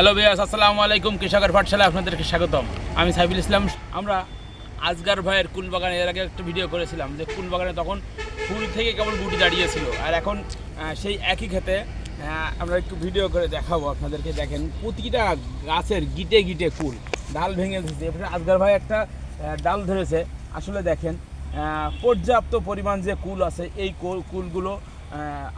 Hello বিয়াস আসসালামু আলাইকুম। কৃষকের পাঠশালা আপনাদেরকে স্বাগতম। আমি সাইফুল ইসলাম। আমরা আজগার ভাইয়ের কুল বাগানে এর আগে একটা ভিডিও করেছিলাম যে কুল বাগানে তখন ফুল থেকে কেবল গুটি দাঁড়িয়েছিল। আর এখন সেই একই ক্ষেতে আমরা একটু ভিডিও করে দেখাবো আপনাদেরকে। দেখেন, প্রতিটা গাছের গিটে গিটে কুল, ডাল ভেঙে দিচ্ছে এবারে আজগার ভাই একটা ডাল ধরেছে। আসলে দেখেন পর্যাপ্ত পরিমাণ যে কুল আছে, এই কুল- কুলগুলো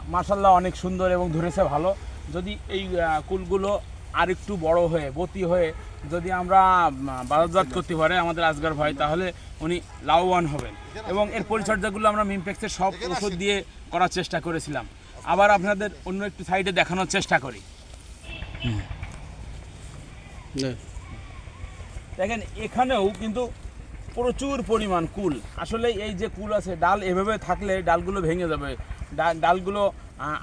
মাসাল্লাহ অনেক সুন্দর এবং ধরেছে ভালো। যদি এই কুলগুলো আর একটু বড় হয়ে বতি হয়ে যদি আমরা বাজারজাত করতে পারে আমাদের আজগার ভাই তাহলে উনি লাভবান হবেন। এবং এর পরিচর্যাগুলো আমরা মিমপেক্সের সব ওষুধ দিয়ে করার চেষ্টা করেছিলাম। আবার আপনাদের অন্য একটু সাইডে দেখানোর চেষ্টা করি। দেখেন এখানেও কিন্তু প্রচুর পরিমাণ কুল। আসলে এই যে কুল আছে, ডাল এভাবে থাকলে ডালগুলো ভেঙে যাবে। ডালগুলো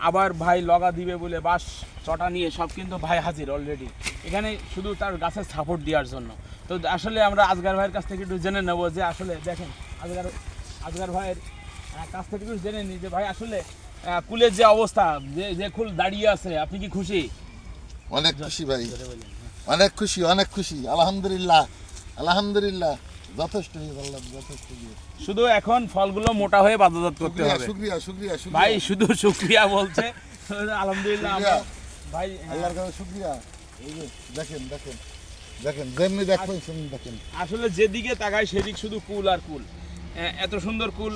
আবার ভাই লগা দিবে বলে বাস চটা নিয়ে সব কিন্তু ভাই হাজির অলরেডি এখানে শুধু তার গাছের সাপোর্ট দেওয়ার জন্য। তো আসলে আমরা আজগার ভাইয়ের কাছ থেকে একটু জেনে নেব যে আসলে দেখেন, আজগার আজগার ভাইয়ের কাছ থেকে একটু জেনে নিই যে ভাই আসলে কুলের যে অবস্থা, যে যে কুল দাঁড়িয়ে আছে, আপনি কি খুশি? অনেক খুশি ভাই। অনেক খুশি অনেক খুশি। আলহামদুলিল্লাহ আলহামদুলিল্লাহ। যথেষ্ট যথেষ্ট শুধু এখন ফলগুলো মোটা হয়ে বাজারজাত করতে হবে। শুক্রিয়া শুক্রিয়া শুক্রিয়া। ভাই শুধু শুক্রিয়া বলছে। আলহামদুলিল্লাহ আমরা ভাই হ্যাঁ, আল্লাহর কাছে শুক্রিয়া। এই যে দেখেন দেখেন দেখেন যেমনি দেখবেন সেমনি দেখেন। আসলে যেদিকে তাকাই সেদিক শুধু কুল আর কুল। এত সুন্দর কুল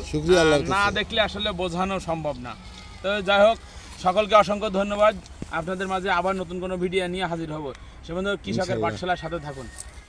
না দেখলে আসলে বোঝানো সম্ভব না। তো যাই হোক সকলকে অসংখ্য ধন্যবাদ। আপনাদের মাঝে আবার নতুন কোনো ভিডিও নিয়ে হাজির হব। সে বন্ধু কৃষকের। পাঠশালার সাথে থাকুন।